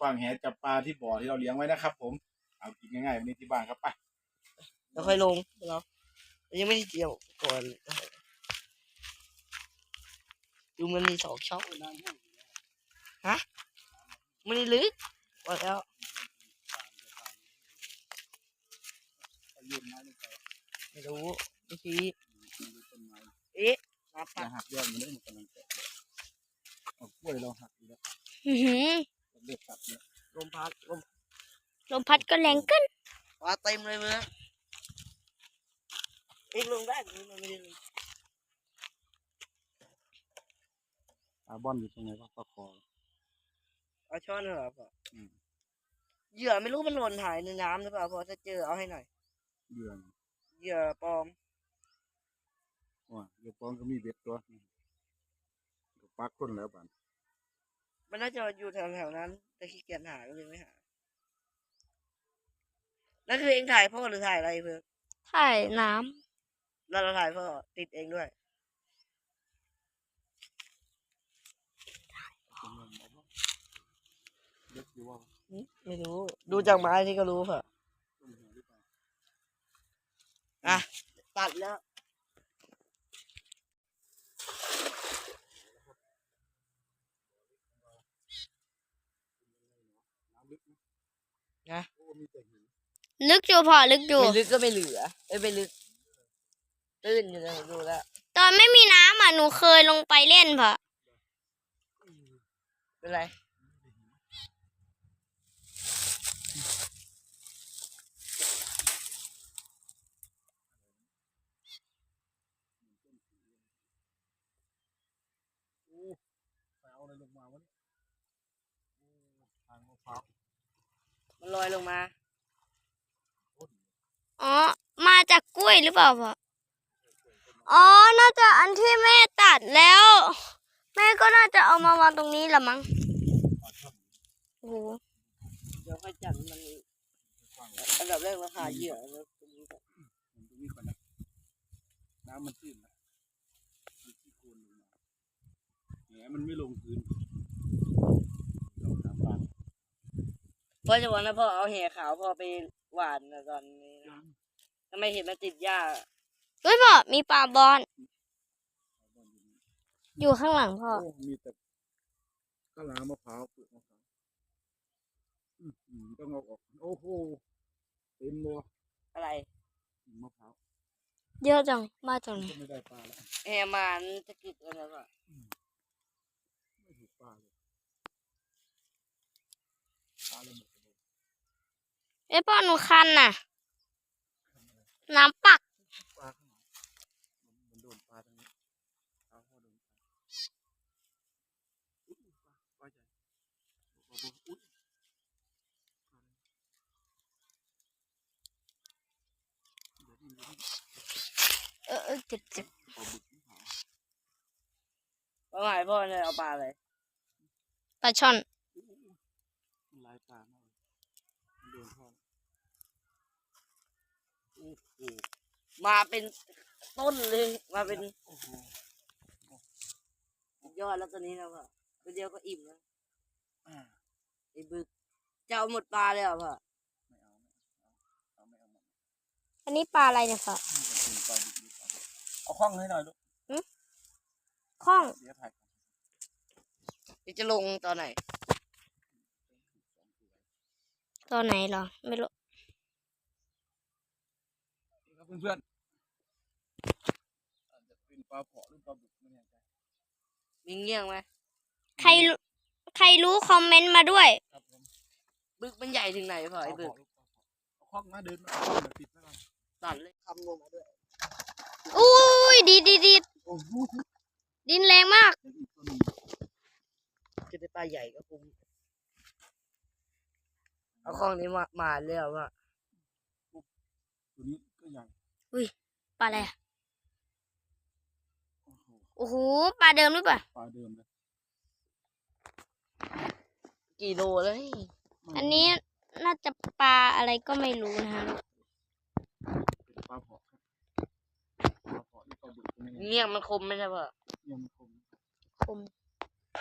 ฟังแหจับปลาที่บ่อที่เราเลี้ยงไว้นะครับ ผมเอากินง่ายๆวันนี้ที่บ้านครับไปแล้วค่อยลงเรายังไม่ได้เตรียมอุปก่อนดูมันมีสองช่องฮะมันลึกหมดแล้วยืนไม้ลงไปไม่รู้เมื่อกี้ต้นไม้เอ๊ะมาอปัย่ากหักยอดมันได้มันกำลังแตกเอากล้วยเราหักอยู่แล้วอื้อหือ เลือกตัดเนี่ยลมพัดลมลมพัดก็แรงขึ้นปลาเต็มเลยเมื่อเองลงได้แต่มันไม่ได้ลงปลาบอนอยู่ตรงไหนวะปลาคอเอาช้อนเหรอพ่ออมเหยื่อไม่รู้มันหล่นหายในน้ำหรือเปล่าพ่อถ้าเจอเอาให้หน่อยเดือนเหยื่อปลอมว่าเดี๋ยวปองก็มีเบ็ดตัวเดี๋ยวปักคนแล้วบ้าน มันน่าจะอยู่แถวๆนั้น แต่ขี้เกียจหาก็เลยไม่หา นั่นคือเองถ่ายพ่อหรือถ่ายอะไรเพื่อนถ่ายน้แล้วเราถ่ายพ่อติดเองด้วย เล็กอยู่ว่าไม่รู้ ดูจากไม้ที่ก็รู้เถอะต้นหัวหรือเปล่าอะตัดแล้ว น้ำลึกไหม นะ โอ้ มีแต่หินำลึกอยู่พอลึกอยู่ ไม่ลึกก็ไม่เหลือเอ้ยไม่ลึกตื้นอยู่เลยดูแล้วตอนไม่มีน้ำอะหนูเคยลงไปเล่นพอเป็นไรใส่เอาอะไรลงมาวะเนี่ยโอ้ทางมะพร้าว มันลอยลงมาอ๋อ มาจากกล้วยหรือเปล่าพออ๋อ น่าจะอันที่แม่ตัดแล้ว แม่ก็น่าจะเอามาวางตรงนี้ละมั้งปลาช่อนโอ้โหเดี๋ยวค่อยจัดมันอันดับแรกเราหาเหยื่อแล้วตรงนี้ก่อนมันตรงนี้ก่อนนะน้ำมันตื้นนะมันขี้โคลนลงมาแหมมันไม่ลงพื้นลงน้ำปลา พ่อจะบอกนะพ่อเอาแห่ขาวพ่อไปหวานนะตอนนี้นะทำไมเห็นมันติดหญ้าเฮ้ยพ่อมีปลาบอลเอาบอลอยู่นี่อยู่ข้างหลังพ่อ โอ้มีแต่กะลามะพร้าวเปลือกมะพร้าวอื้อหือต้องเอาออก โอ้โหเต็มเลยว่ะอะไรมะพร้าวเยอะจังมาจังก็ไม่ได้ปลาแล้วแห่หมานจะกิดอะไรพ่อไม่ถูกปลาเลยปลาเลยหมด เลยเอ้ยพ่อหนูคันน่ะ น้ำปักปลาข้างหลังมันมันโดนปลาตรงนี้ปลาพ่อโดนปลาอุ๊ยปลาปลาใหญ่โอ้โหอุ๊ยเดี๋ยวดิเดี๋ยวดิเออเออเจ็บเจ็บปลาบึกนี่หาพ่อหมายพ่อเนี่ยเอาปลาอะไรปลาช่อนมันลายปลามากเลยมันโดนพ่อ โอ้โห มาเป็นต้นเลย มาเป็นโอ้โหยอดแล้วตัวนี้นะพ่อตัวเดียวก็อิ่มแล้วอ่าไอ้บึกจะเอาหมดปลาเลยเหรอพ่อไม่เอาไม่เอาเอาไม่เอาหมดอันนี้ปลาอะไรเนี่ยพ่อเป็นปลาดุกดีกว่าเอาข้องให้หน่อยลูกข้องเดี๋ยวถ่ายก่อนเดี๋ยวจะลงตอนไหนตัวไหนเหรอ ไม่รู้ นี่ครับเพื่อนๆอาจจะเป็นปลาเผาะหรือปลาบึกไม่แน่ใจมีเงี้ยงไหมใครรู้ใครรู้คอมเมนต์มาด้วย ครับผมบึกมันใหญ่ถึงไหนพ่อปลาไอ้บึกเผาะลูกปลาเผาะเอาข้องมาเดินมาเอาข้องมาปิดไว้ก่อนตัดเลยคำลงมาด้วยอุ้ยดีดีดีโอ้โหดินแรงมาก ยังอีกตัวหนึงจะได้ปลาใหญ่ก็คุ้มเอาของนี้มามาเลยเหรอพ่อตัวนี้ ก็ใหญ่ปลาอะไรอะโอ้โหโอ้โหปลาเดิมหรือเปล่าปลาเดิมเลยกี่โลเลยอันนี้น่าจะปลาอะไรก็ไม่รู้นะคะเป็นปลาเผาะครับปลาเผาะหรือปลาบึกก็ไม่แน่เงี้ยงมันคมไหมใช่พ่อยังไม่คมคมเ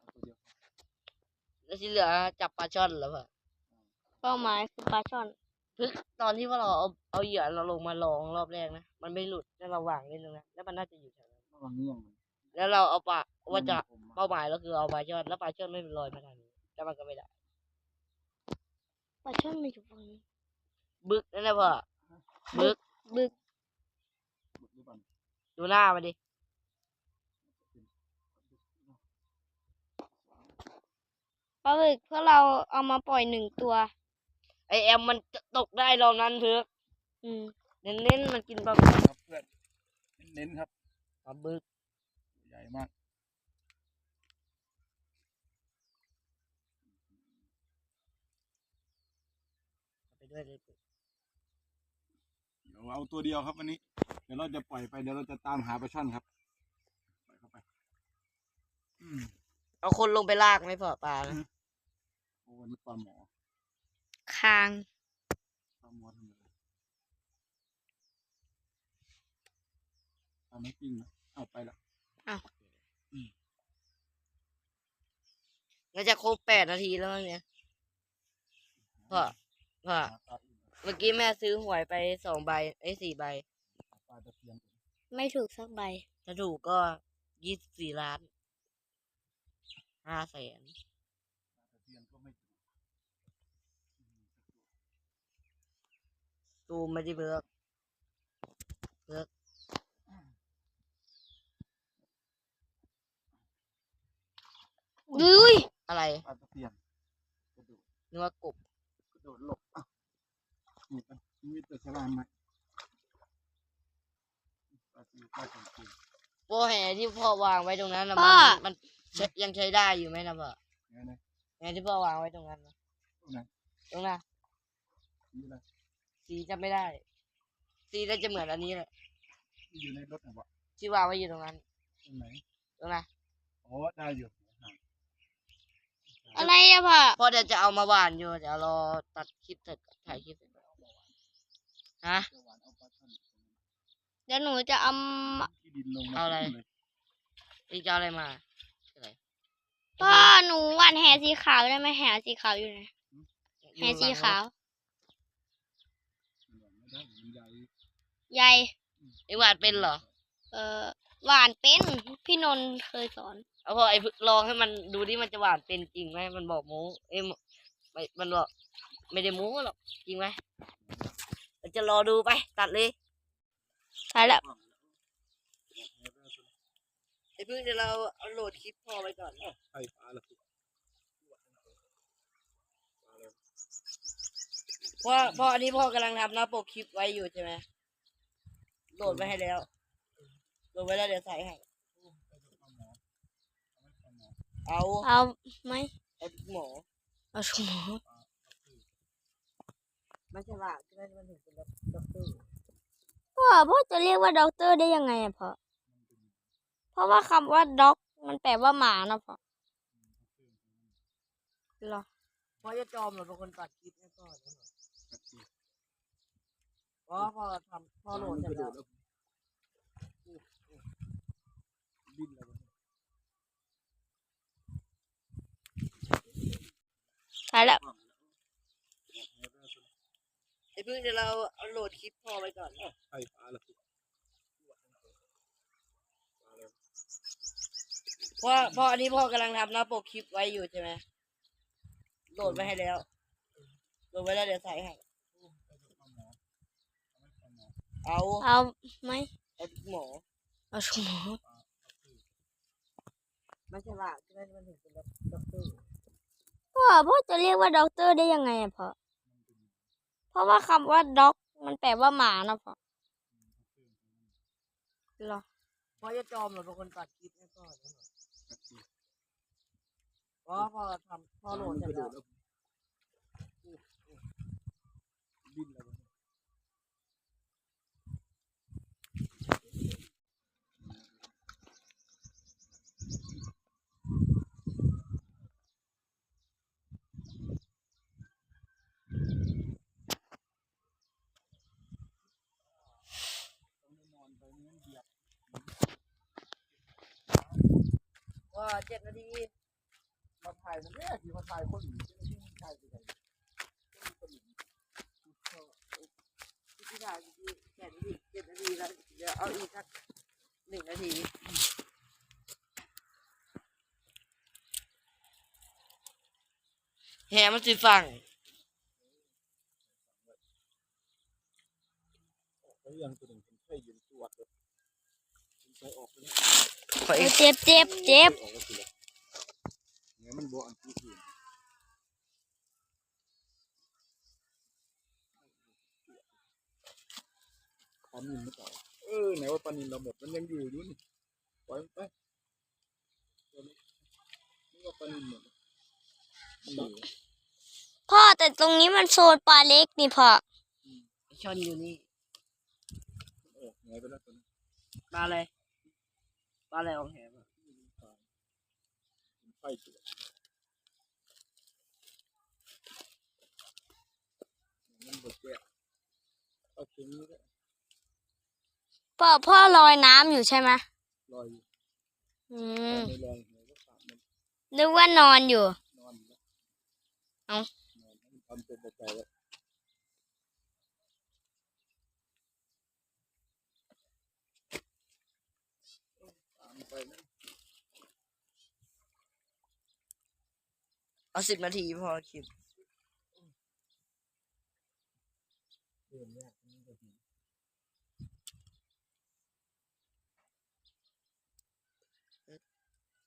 อาตัวเดียวพอแล้วที่เหลือจับปลาช่อนแล้วพ่อเป้าหมายคือปลาช่อน พึกตอนที่พวกเราเอาเอาเหยื่อเราลงมาลองรอบแรกนะมันไม่หลุดแล้วเราวางเล่นตรงนั้นแล้วมันน่าจะอยู่แถวนั้นระวังเงี้ยงมันแล้วเราเอาปลาว่าจะผมเป้าหมายเราคือเอาปลาช่อนแล้วปลาช่อนไม่ลอยมาทางนี้แล้วมันก็ไม่ได้ปลาช่อนมันอยู่ฝั่งนี้บึกนั่นแหละพ่อบึกบึกบึกหรือเปล่าดูหน้ามาดิปลาบึกเพื่อเราเอามาปล่อยหนึ่งตัว ไอแอมมันจะตกได้รอบนั้นเพื่ออืมเน้นๆมันกินปลาครับเพื่อนเน้นๆครับปลาบึกใหญ่มากเอาไปด้วยเลยเดี๋ยวเอาตัวเดียวครับวันนี้ เดี๋ยวเราจะปล่อยไปเดี๋ยวเราจะตามหาปลาช่อนครับปล่อยเข้าไปอืมเอาคนลงไปลากไหม่พอปลานะโอ้วันนี้ปลาหมอ คางปลาหมอทำอะไรปลาไม่ปิ้งนะเอาไปละน่าจะครบแปดนาทีแล้วมั้งเนี่ยพ่อพ่อหาปลาอื่นเมื่อกี้แม่ซื้อหวยไปสองใบไอ้ยสี่ใบหาปลาตะเพียนก่อนไม่ถูกสักใบ ถ้าถูกก็ยี่สิบสี่ล้านห้าแสน ปลาตะเพียนก็ไม่ถูกอืม ตูมไม่ได้เบิกเบิกอุ้ยอะไรปลาตะเพียนกระโดดนึกว่ากบกระโดดหลบอะนี่มันมีแต่ฉลามไหมปลาซิวปลาจงกินโปแห่ที่พ่อวางไว้ตรงนั้นนะพ่มัอ นมันใช้ยังใช้ได้อยู่ไหมนะพ่อไงนะ แห่ที่พ่อวางไว้ตรงนั้นนะตรงไหน ตรงนั้น นี่อะไร สีจำไม่ได้ สีน่าจะเหมือนอันนี้แหละที่อยู่ในรถนะวะที่วางไว้อยู่ตรงนั้นตรงไหนตรงนั้นอ๋อได้อยู่อะไรอะพ่อพ่อเดี๋ยวจะเอามาหวานอยู่ เดี๋ยวรอตัดคลิปเสร็จถ่ายคลิปเสร็จก่อนฮะจะหวานเอาปลาช่อนเดี๋ยวหนูจะเอามาที่ดินลงมาเอาอะไรขึ้นเลยอีกจะเอาอะไรมาอะไรพ่อหนูหว่านแหสีขาวได้ไหมแหสีขาวอยู่ไหนแหสีขาว มันหวานไม่ได้มัน ใหญ่ใหญ่ไอหวานเป็นเหรอ เออหวานเป็นพี่นนท์เคยสอน เอาพอไอ้พึกลองให้มันดูดิมันจะหวานเป็นจริงไหมมันบอกโม้เอ้ยไม่มันบอกไม่ได้โม้หรอกจริงไหมเราจะรอดูไปตัดเลยใช่แล้วไอ้พึ่งเดี๋ยวเราเอาโหลดคลิปพอไปก่อนไข่ปลาละ พราะว่าเพราะอันนี้พ่อกำลังทำหน้าปกคลิปไว้อยู่ใช่ไหมโหลดไว้ให้แล้วโหลดไว้แล้วเดี๋ยวใส่ให้เอาเอาไหมเอาทุกหมอเอาสมอไม่ใช่ว่าใช่ไหมมันถึงเป็นด็อกเตอร์พ่อพ่อจะเรียกว่าด็อกเตอร์ได้ยังไงอะพ่อเพราะว่าคำว่าด็อกมันแปลว่าหมานะพ่อเหรอเพราะจะจอมเหรอเป็นคนตัดคลิปให้พ่อ เนี่ยเพราะพ่อทำพ่อโหลดเสร็จแล้วดิ้นแล้วใช่แล้วไอ้พึ่งเดี๋ยวเราเอาโหลดคลิปพอไปก่อนไข่ปลาละเพราะเพราะอันนี้พ่อกำลังทำหน้าปกคลิปไว้อยู่ใช่ไหมโหลดไว้ให้แล้วโหลดไว้แล้วเดี๋ยวใส่ให้ เอาเอาไหมเอาทุกหมอเอาสมอไม่ใช่ว่าใช่ไหมมันถึงเป็นด็อกเตอร์พ่อพ่อจะเรียกว่าด็อกเตอร์ได้ยังไงอะพ่อเพราะว่าคำว่าด็อกมันแปลว่าหมานะพ่อเหรอเพราะจะจอมเหรอเป็นคนตัดคลิปให้พ่อเนี่ยเพราะพ่อทำพ่อโหลดเสร็จแล้วดิ้นแล้ว เจ็ดนาทีมาถ่ายมันแรกที่มาถ่ายคนอื่นที่ไม่ใช่ไปไหนพี่ถ่ายพี่แค่นาทีเจ็ดนาทีแล้วเดี๋ยวเอาอีกสักหนึ่งนาทีแหมันสิฟังยังตัวหนึ่งเป็นไข้ยืนตรวเลยใส่ออกไปแล้ว ขออีกเจ็บเจ็บเจ็บออกก็คือเนี่ยมันบ่อันที่อื่นปลานินไม่ต่อเออไหนว่าปลานินเราหมดมันยังอยู่อยู่นี่ปล่อยมันไปตัวนี้นี่ว่าปลานินหมดนี่อยู่พ่อแต่ตรงนี้มันโซนปลาเล็กนี่พ่อชอนอยู่นี่โอ้ไงไปแล้วตัวนี้ปลาอะไร ปลาอะไรออกแหมอะเป็นไฟตัวมันบดแกะเอาเข็มนี้ก็พ่อพ่อลอยน้ำอยู่ใช่ไหมลอยอยู่อืมไม่ลอยหัวก็ขาดมันนึกว่านอนอยู่ นอนอยู่แล้วเอานอนทำตัวเบาๆไว้ตามไปนะ เอาสิบนาทีพอคลิปเรื่องแรกนี่ก็ดี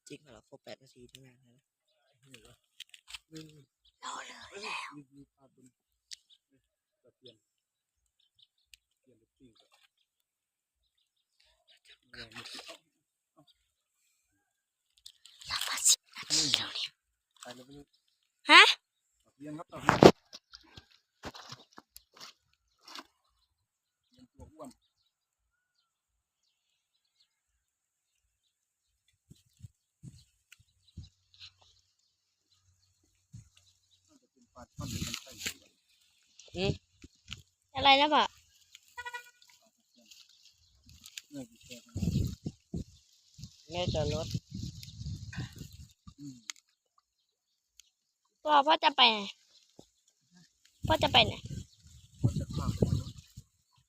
จริงเหรอครบแปดนาทีทั้งนั้นนะนี่มีภาพเป็นตะเพียนเพียนลูกปิ้งกับแรงมันสิเอ้านี่ไปแล้วไปเลย ฮะตะเพียนครับตะเพียนเพียนตัวอ้วนน่าจะเป็นปลาช่อนหรือมันไส้เผือกอะไรนะพ่อเนื้อกี่แช่ครับแม่จะลด อืม พ่อพ่อจะไปไหนพ่อจะไปไหนก็จะข้ามไปแล้ว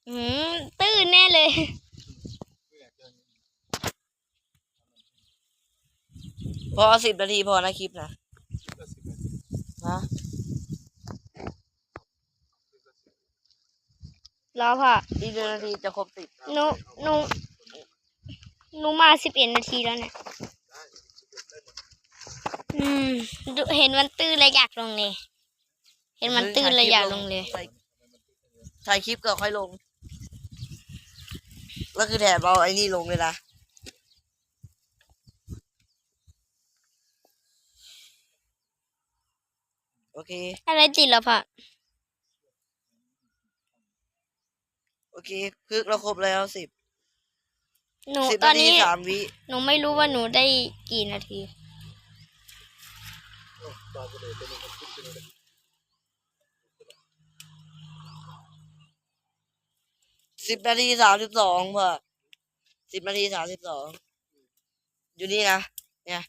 อืมตื้นแน่เลยเพื่อจะพอสิบนาทีพอนะคลิปนะคิดละสิบนาทีฮะรอพ่ออีกหนึ่งนาทีจะครบสิบหนูหนูหนูมาสิบเอ็ดนาทีแล้วเนี่ย อืมดูเห็นมันตื้นเลยอยากลงเลย เห็นมันตื้นเลยอยากลงเลย ถ่ถ่ายคลิปก็ค่อยลง แล้วคือแถบเอาไอ้นี่ลงเลยนะ โอเค อะไรติดแล้วพ่อโอเคพึกเราครบแล้วสิบหนูสิบตอนาทีนนี้สามวิ หนูไม่รู้ว่าหนูได้กี่นาที ปลาเลยเป็นมันคิดเป็นอะไรสิบนาทีสามสิบสองเพื่อสิบนาทีสามสิบสองอยู่นี่นะเนี่ย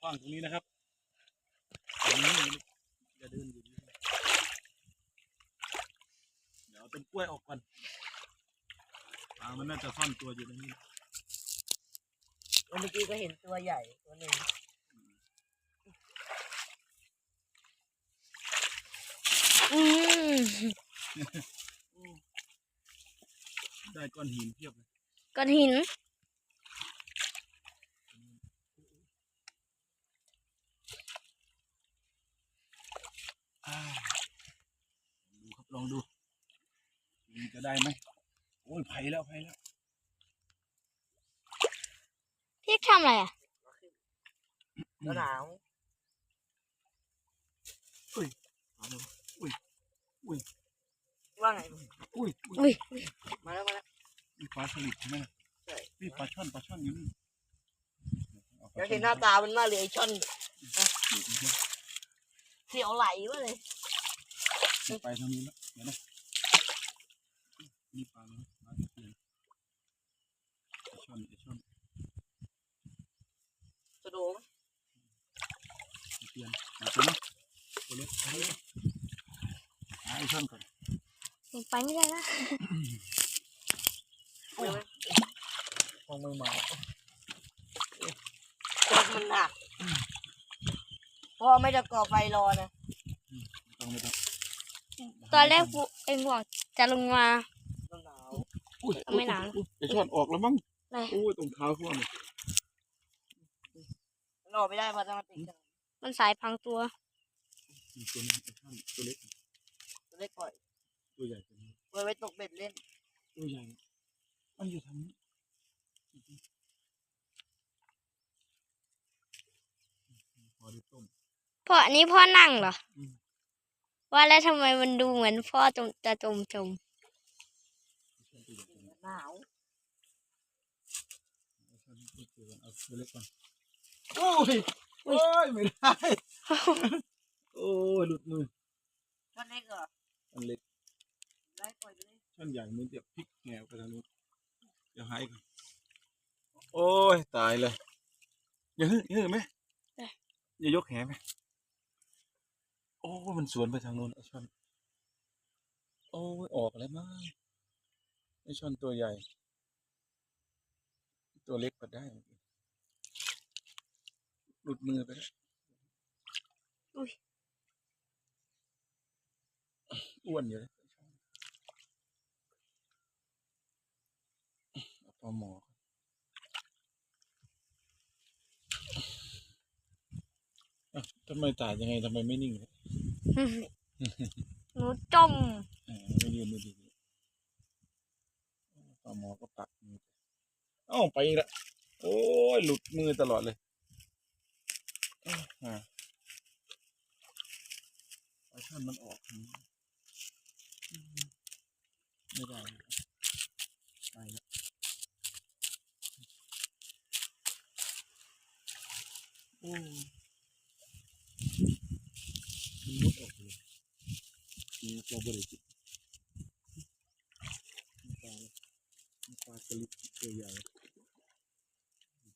ขว้างตรงนี้นะครับตรงนี้อย่าเดินอยู่นี่เดี๋ยวเอาต้นกล้วยออกก่อนปลามันน่าจะซ่อนตัวอยู่ในนี้ เมื่อกี้ก็เห็นตัวใหญ่ตัวหนึ่งอืมได้ก้อนหินเพียบเลยก้อนหิน อ่าดูครับลองดูมันจะได้ไหมโอ้ยไผ่แล้วไผ่แล้ว พี่ทำอะไรอะแล้วหนาวเอาเลยว่าไงอุ้ยอุ้ยอุ้ยมาแล้วมาแล้วมีปลาสลิดใช่ไหมใช่นี่ปลาช่อนปลาช่อนอยู่นี่เอาปอลยากเห็นหน้าตามันมากเลยไอ้ช่อนช่อนอยู่นี่เสียวไหลมาเลยไปทางนี้แล้วเดี๋ยวนะนี่ปลาแล้วปลาตะเพียนปลาช่อนปลาช่อน โดงเปลี่ยนเอาตัวนี้ตัวเล็กเอาเลยหาไอ้ช่อนก่อนยังไปไม่ได้นะเดี๋ยวคงไม่มามันหนักพ่อไม่จะก่อไฟรอนะต้องไม่ต้องตอนแรกกูเองบอกจะลงมามันหนาวอุ้ยไม่หนาวอุ๊ยไอ้ช่อนออกแล้วมั้งไหนโอ้ยตรงเท้าเขาเนี่ย มันออกไม่ได้เพราะจะมาติดกันมันสายพังตัวมีตัวนึงไอ้ช่อนตัวเล็กจะได้ปล่อยตัวใหญ่ตัวนี้ไว้ไว้ตกเบ็ดเล่น ตัวใหญ่ มันอยู่ทางนี้พอได้ต้มพ่ออันนี้พ่อนั่งเหรออืมว่าแล้วทำไมมันดูเหมือนพ่อจมจะจมจมไอ้ช่อนตัวใหญ่ตัวนี้หนาวไอ้ช่อนนี่ตัวกันเอาตัวเล็กก่อน โอ้ยโอ้ยไม่ได้ โอ้ยหลุดมือช่อนเล็กเหรออันเล็กได้ปล่อยไปเลยช่อนใหญ่มันจะพลิกแนวไปทางนู้นเดี๋ยวหายก่อนโอ้ยตายเลยอย่าฮึ่งอย่าฮึ่งไหมอย่ายกแหไหมโอ้ยมันสวนไปทางนู้นไอ้ช่อนโอ้ยออกแล้วมั้งไอ้ช่อนตัวใหญ่ ตัวเล็กก็ได้ หลุดมือไปแล้วอ้วนอยู่เลยเอาปลาหมออะทำไมตายยังไงทำไมไม่นิ่งเลยหนูจมอ่าไม่ยืนไม่ดีปลาหมอก็ปักมือเอ้าไปอีกและโอ้ยหลุดมือตลอดเลย อ่าปลาช่อนมันออกอืมไม่ได้ไปแล้วโอ้มันมุดออกเลยมีตัวบริจิตมีปลาเลยมีปลาสลิดตัวใหญ่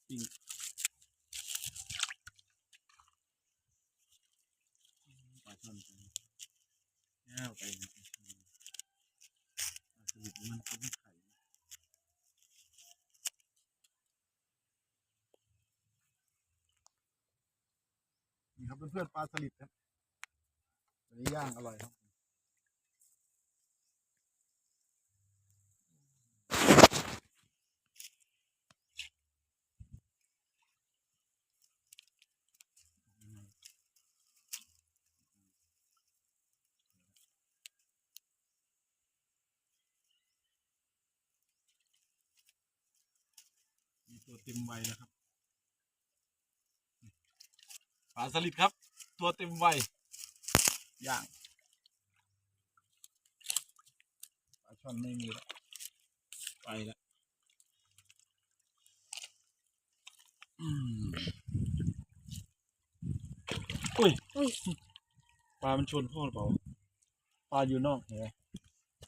ปิ้งปลาช่อนไปแก้วไปนะปลาช่อนปลาสลิดมันก็ไม่ไข่นะนี่ ครับเพื่อนๆปลาสลิดครับวันนี้ย่างอร่อยครับมีตัวเต็มวัยนะครับ ปลาสลิดครับ ตัวเต็มวัยย่างปลาช่อนไม่มีแล้วไปแล้วอืมอุ้ยอุ้ยปลามันชนพ่อหรือเปล่าปลาอยู่นอกแห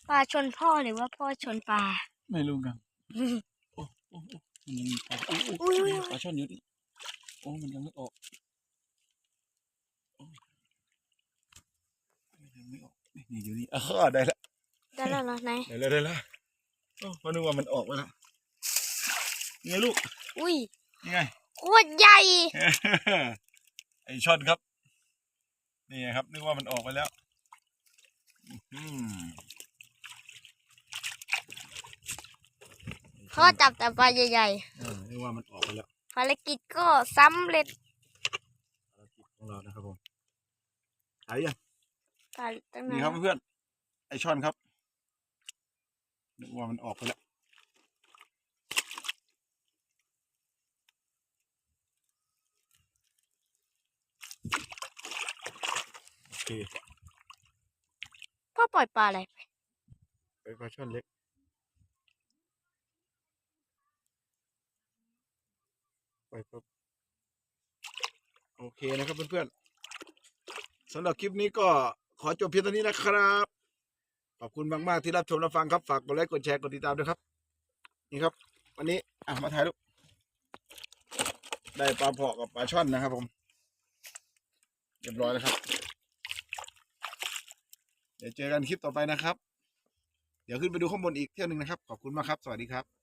ปลาชนพ่อหรือว่าพ่อชนปลาไม่รู้กันโอ้โอ้โอ้มันยังมีปลาโอ้โอ้อุ้ยอุ้ยปลาช่อนอยู่นี่โอ้มันยังไม่ออกโอ้มันยังไม่ออก นี่นี่อยู่นี่เออได้แล้วได้แล้วเหรอไหนได้แล้วได้แล้วโอ้พอนึกว่ามันออกไปแล้วนี่ไงลูก อุ้ยนี่ไงโคตรใหญ่ ไอช่อนครับ นี่ไงครับ นึกว่ามันออกไปแล้วอืมพ่อจับแต่ปลาใหญ่เออนึกว่ามันออกไปแล้วๆภารกิจก็สำเร็จ ภารกิจของเรานะครับผมหายยัง ปลาตั้งนี่นานครับเพื่อนๆไอช่อนครับนึกว่ามันออกไปแล้วโอเคพ่อปล่อยปลาอะไรไปปลาช่อนเล็กไปครับโอเคนะครับเพื่อนๆสำหรับคลิปนี้ก็ ขอจบเพียงเท่านี้นะครับ ขอบคุณมากๆที่รับชมรับฟังครับ ฝากกดไลค์กดแชร์กดติดตามด้วยครับ นี่ครับ วันนี้อะมาถ่ายรูปได้ปลาเผาะกับปลาช่อนนะครับ ผมเรียบร้อยแล้วครับ เดี๋ยวเจอกันคลิปต่อไปนะครับ เดี๋ยวขึ้นไปดูข้างบนอีกเที่ยวหนึ่งนะครับ ขอบคุณมากครับ สวัสดีครับ